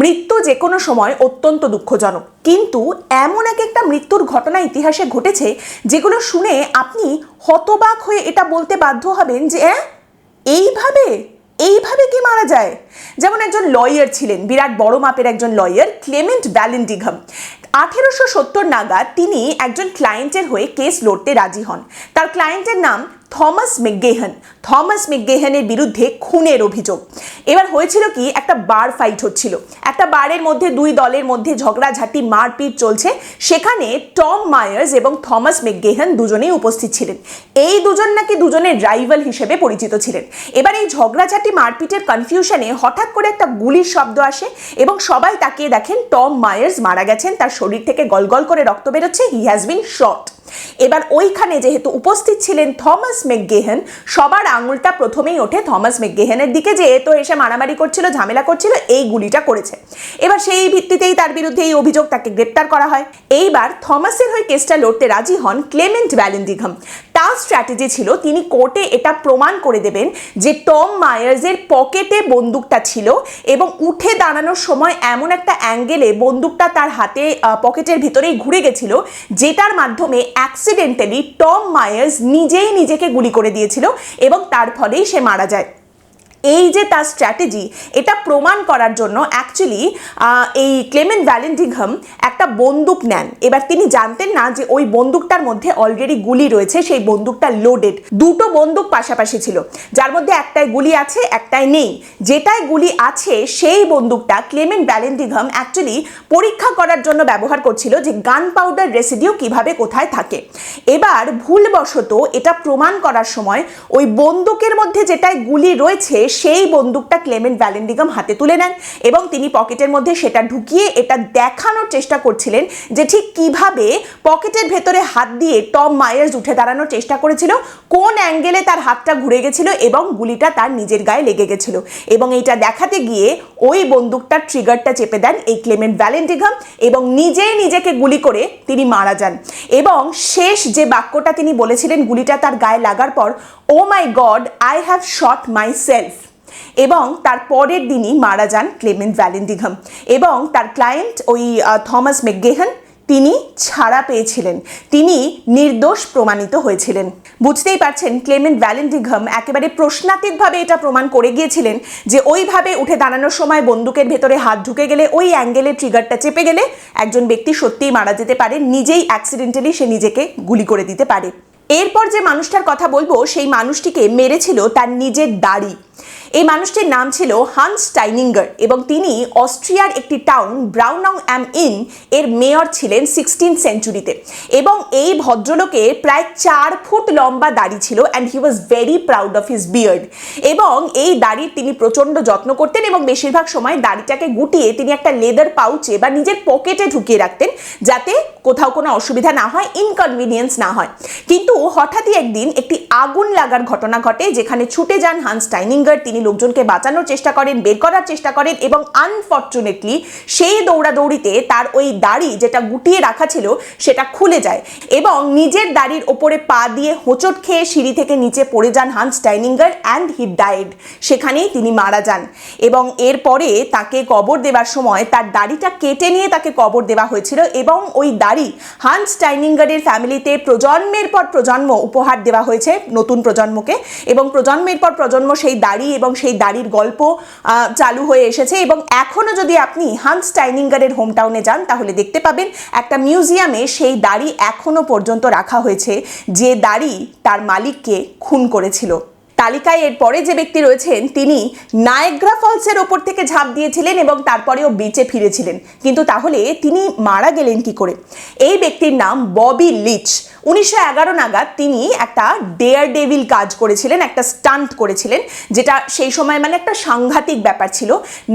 মৃত্যু যে কোনো সময় অত্যন্ত দুঃখজনক। কিন্তু এমন এক একটা মৃত্যুর ঘটনা ইতিহাসে ঘটেছে যেগুলো শুনে আপনি হতবাক হয়ে এটা বলতে বাধ্য হবেন যে এইভাবে? এইভাবে কি মারা যায়? যেমন একজন লয়ার ছিলেন, বিরাট বড় মাপের একজন লয়ার ক্লেমেন্ট ভ্যালেন্টিঘাম আঠেরোশো সত্তর নাগাদ তিনি একজন ক্লায়েন্টের হয়ে কেস লড়তে রাজি হন। তার ক্লায়েন্টের নাম থমাস মেকগেহান। থমাস মেকগেহানের বিরুদ্ধে খুনের অভিযোগ। এবার হয়েছিল কি, একটা বার ফাইট হচ্ছিল। একটা বারের মধ্যে দুই দলের মধ্যে ঝগড়াঝাটি, মারপিট চলছে। সেখানে টম মায়ার্স এবং থমাস মেকগেহান দুজনেই উপস্থিত ছিলেন। এই দুজন নাকি দুজনের রাইভাল হিসেবে পরিচিত ছিলেন। এবার এই ঝগড়াঝাটি, মারপিটের কনফিউশনে হঠাৎ করে একটা গুলির শব্দ আসে এবং সবাই তাকিয়ে দেখেন টম মায়ার্স মারা গেছেন, তার শরীর থেকে গলগল করে রক্ত বেরোচ্ছে হি হ্যাজ বিন শট এবার ওইখানে যেহেতু উপস্থিত ছিলেন থমাস মেকগেহেন, সবার আঙুলটা প্রথমেই ওঠে থমাস মেকগেহেনের দিকে যে তো এসে মারামারি করছিল, ঝামেলা করছিল, এই গুলিটা করেছে। এবার সেই ভিত্তিতেই তার বিরুদ্ধে এই অভিযোগ তাকে গ্রেপ্তার করা হয়। এইবার থমাসের হয়ে কেসটা লড়তে রাজি হন ক্লেমেন্ট ভ্যালেন্ডিঘাম। তার স্ট্র্যাটেজি ছিল, তিনি কোর্টে এটা প্রমাণ করে দেবেন যে টম মায়ার্সের পকেটে বন্দুকটা ছিল এবং উঠে দাঁড়ানোর সময় এমন একটা অ্যাঙ্গেলে বন্দুকটা তার হাতে পকেটের ভিতরেই ঘুরে গেছিল, যেটার মাধ্যমে অ্যাক্সিডেন্টালি টম মায়ার্স নিজেই নিজেকে গুলি করে দিয়েছিল এবং তার ফলেই সে মারা যায়। এই যে তার স্ট্র্যাটেজি এটা প্রমাণ করার জন্য অ্যাকচুয়ালি এই ক্লেমেন্ট ভ্যালেন্টিঘাম একটা বন্দুক নেন। এবার তিনি জানতেন না যে ওই বন্দুকটার মধ্যে অলরেডি গুলি রয়েছে, সেই বন্দুকটা লোডেড দুটো বন্দুক পাশাপাশি ছিল। যার মধ্যে একটায় গুলি আছে একটায় নেই। যেটায় গুলি আছে, সেই বন্দুকটা ক্লেমেন্ট ভ্যালেন্টিঘাম অ্যাকচুয়ালি পরীক্ষা করার জন্য ব্যবহার করছিল যে গান পাউডার রেসিডিউ কীভাবে কোথায় থাকে। এবার ভুলবশত এটা প্রমাণ করার সময় ওই বন্দুকের মধ্যে যেটায় গুলি রয়েছে সেই বন্দুকটা ক্লেমেন্ট ভ্যালেন্ডিগাম হাতে তুলে নেন এবং তিনি পকেটের মধ্যে সেটা ঢুকিয়ে এটা দেখানোর চেষ্টা করছিলেন যে ঠিক কীভাবে পকেটের ভেতরে হাত দিয়ে টম মায়ার্স উঠে দাঁড়ানোর চেষ্টা করেছিল, কোন অ্যাঙ্গেলে তার হাতটা ঘুরে গেছিল এবং গুলিটা তার নিজের গায়ে লেগে গেছিল। এবং এইটা দেখাতে গিয়ে ওই বন্দুকটার ট্রিগারটা চেপে দেন এই ক্লেমেন্ট ভ্যালেন্টিগাম এবং নিজেই নিজেকে গুলি করে তিনি মারা যান। এবং শেষ যে বাক্যটা তিনি বলেছিলেন, গুলিটা তার গায়ে লাগার পর ও my god I have shot myself এবং তার পরের দিনই মারা যান ক্লেমেন্ট ভ্যালেন্টিঘাম এবং তার ক্লায়েন্ট ওই থমাস মেকগেহান, তিনি ছাড়া পেয়েছিলেন। তিনি নির্দোষ প্রমাণিত হয়েছিলেন। বুঝতেই পারছেন, ক্লেমেন্ট ভ্যালেন্টিঘাম একেবারে প্রশ্নাতীতভাবে এটা প্রমাণ করে গিয়েছিলেন যে ওইভাবে উঠে দাঁড়ানোর সময় বন্দুকের ভেতরে হাত ঢুকে গেলে, ওই অ্যাঙ্গেলে ট্রিগারটা চেপে গেলে একজন ব্যক্তি সত্যিই মারা যেতে পারে, নিজেই অ্যাক্সিডেন্টালি সে নিজেকে গুলি করে দিতে পারে। এরপর যে মানুষটার কথা বলব, সেই মানুষটিকে মেরেছিল তার নিজের দাড়ি। এই মানুষটির নাম ছিল হান্স টাইনিঙ্গার এবং তিনি অস্ট্রিয়ার একটি টাউন ব্রাউনং অ্যাম ইন এর মেয়র ছিলেন সিক্সটিন সেঞ্চুরিতে। এবং এই ভদ্রলোকের প্রায় চার ফুট লম্বা দাড়ি ছিল and he was very proud of his beard এবং এই দাড়ির তিনি প্রচণ্ড যত্ন করতেন এবং বেশিরভাগ সময় দাড়িটাকে গুটিয়ে তিনি একটা লেদার পাউচে বা নিজের পকেটে ঢুকিয়ে রাখতেন যাতে কোথাও কোনো অসুবিধা না হয় ইনকনভিনিয়েন্স না হয়। কিন্তু হঠাৎই একদিন একটি আগুন লাগার ঘটনা ঘটে, যেখানে ছুটে যান হান্স টাইনিঙ্গার। তিনি লোকজনকে বাঁচানোর চেষ্টা করেন, বের করার চেষ্টা করেন এবং আনফর্চুনেটলি সেই দৌড়াদৌড়িতে তার ওই দাড়ি যেটা গুটিয়ে রাখা ছিল, সেটা খুলে যায় এবং নিজের দাড়ির ওপরে পা দিয়ে হোঁচট খেয়ে সিঁড়ি থেকে নিচে পড়ে যান Hans Steininger and he died সেখানেই তিনি মারা যান এবং এরপরে তাকে কবর দেওয়ার সময় তার দাড়িটা কেটে নিয়ে তাকে কবর দেওয়া হয়েছিল এবং ওই দাড়ি হান্স টাইনিঙ্গারের ফ্যামিলিতে প্রজন্মের পর প্রজন্ম উপহার দেওয়া হয়েছে নতুন প্রজন্মকে এবং প্রজন্মের পর প্রজন্ম সেই দাড়ি এবং সেই দাড়ির গল্প চালু হয়ে এসেছে এবং এখনও যদি আপনি হান্স টাইনিঙ্গারের হোম টাউনে যান, তাহলে দেখতে পাবেন একটা মিউজিয়ামে সেই দাড়ি এখনও পর্যন্ত রাখা হয়েছে যে দাড়ি তার মালিককে খুন করেছিল। তালিকায় এর পরে যে ব্যক্তি রয়েছেন, তিনি নায়গ্রা ফলসের ওপর থেকে ঝাঁপ দিয়েছিলেন এবং তারপরেও বেঁচে ফিরেছিলেন। কিন্তু তাহলে তিনি মারা গেলেন কি করে? এই ব্যক্তির নাম ববি লিচ। উনিশশো এগারো নাগাদ তিনি একটা ডেয়ার ডেভিল কাজ করেছিলেন, একটা স্টান্ট করেছিলেন, যেটা সেই সময় মানে একটা সাংঘাতিক ব্যাপার ছিল।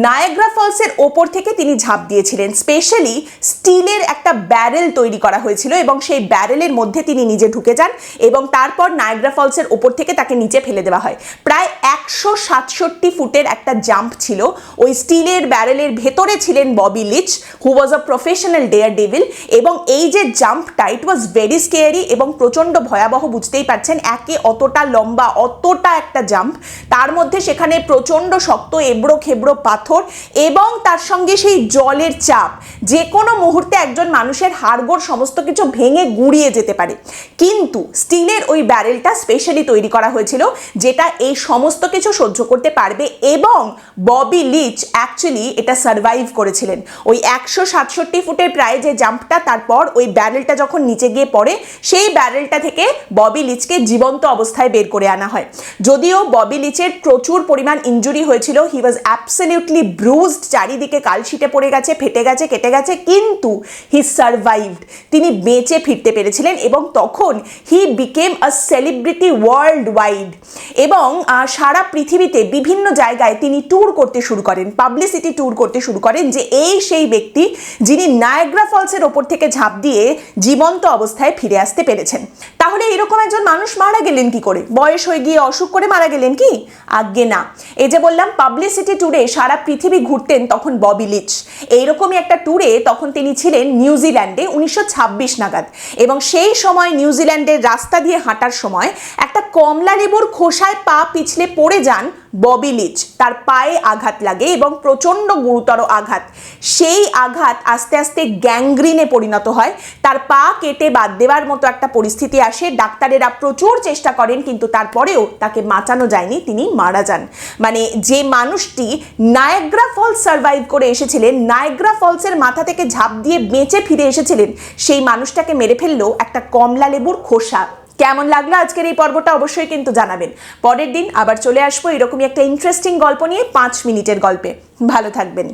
নায়গ্রা ফলসের ওপর থেকে তিনি ঝাঁপ দিয়েছিলেন। স্পেশালি স্টিলের একটা ব্যারেল তৈরি করা হয়েছিল এবং সেই ব্যারেলের মধ্যে তিনি নিজে ঢুকে যান এবং তারপর নায়গ্রা ফলসের ওপর থেকে তাকে নিচে ফেলে দেওয়া দেওয়া হয়। প্রায় একশো সাতষট্টি ফুটের একটা জাম্প ছিল। ওই স্টিলের ব্যারেলের ভেতরে ছিলেন Bobby Leach who was a professional daredevil এবং এই যে জাম্পটা ইট ওয়াজ ভেরি স্কেয়ারি এবং প্রচণ্ড ভয়াবহ বুঝতেই পারছেন একে অতটা লম্বা, অতটা একটা জাম্প। তার মধ্যে সেখানে প্রচণ্ড শক্ত এবড়ো খেবড়ো পাথর এবং তার সঙ্গে সেই জলের চাপ। যে কোনো মুহূর্তে একজন মানুষের হাড়গোড় সমস্ত কিছু ভেঙে গুড়িয়ে যেতে পারে। কিন্তু স্টিলের ওই ব্যারেলটা স্পেশালি তৈরি করা হয়েছিল যেটা এই সমস্ত কিছু সহ্য করতে পারবে এবং ববি লিচ অ্যাকচুয়ালি এটা সার্ভাইভ করেছিলেন। ওই একশো সাতষট্টি ফুটের প্রায় যে জাম্পটা তারপর ওই ব্যারেলটা যখন নিচে গিয়ে পড়ে, সেই ব্যারেলটা থেকে ববি লিচকে জীবন্ত অবস্থায় বের করে আনা হয়। যদিও ববি লিচের প্রচুর পরিমাণ ইঞ্জুরি হয়েছিল হি ওয়াজ অ্যাবসলিউটলি ব্রুজড চারিদিকে কালশিটে পড়ে গেছে, ফেটে গেছে, কেটে গেছে, কিন্তু হি সার্ভাইভড তিনি বেঁচে ফিরতে পেরেছিলেন এবং তখন he became a celebrity worldwide এবং সারা পৃথিবীতে বিভিন্ন জায়গায় তিনি ট্যুর করতে শুরু করেন পাবলিসিটি ট্যুর করতে শুরু করেন যে এই সেই ব্যক্তি যিনি নায়াগ্রা ফলসের ওপর থেকে ঝাঁপ দিয়ে জীবন্ত অবস্থায় ফিরে আসতে পেরেছেন। তাহলে এরকম একজন মানুষ মারা গেলেন কি করে? বয়স হয়ে গিয়ে অসুখ করে মারা গেলেন কি? আজ্ঞে না। এই যে বললাম পাবলিসিটি ট্যুরে সারা পৃথিবী ঘুরতেন তখন ববি লিচ। এইরকমই একটা ট্যুরে তখন তিনি ছিলেন নিউজিল্যান্ডে উনিশশো ছাব্বিশ নাগাদ। এবং সেই সময় নিউজিল্যান্ডের রাস্তা দিয়ে হাঁটার সময় একটা কমলা লেবুর খোসায় পা পিছলে পড়ে যান ববি লিচ। তার পায়ে আঘাত লাগে এবং প্রচণ্ড গুরুতর আঘাত। সেই আঘাত আস্তে আস্তে গ্যাংগ্রিনে পরিণত হয়। তার পা কেটে বাদ দেওয়ার মতো একটা পরিস্থিতি আসে। ডাক্তারেরা প্রচুর চেষ্টা করেন, কিন্তু তারপরেও তাকে বাঁচানো যায়নি, তিনি মারা যান। মানে যে মানুষটি নায়াগ্রা ফলস সার্ভাইভ করে এসেছিলেন, নায়াগ্রা ফলসের মাথা থেকে ঝাঁপ দিয়ে বেঁচে ফিরে এসেছিলেন, সেই মানুষটাকে মেরে ফেলল একটা কমলা লেবুর খোসা। কেমন লাগল আজকের এই পর্বটা অবশ্যই কিন্তু জানাবেন। পরের দিন আবার চলে আসব এরকমই একটা ইন্টারেস্টিং গল্প নিয়ে পাঁচ মিনিটের গল্পে। ভালো থাকবেন।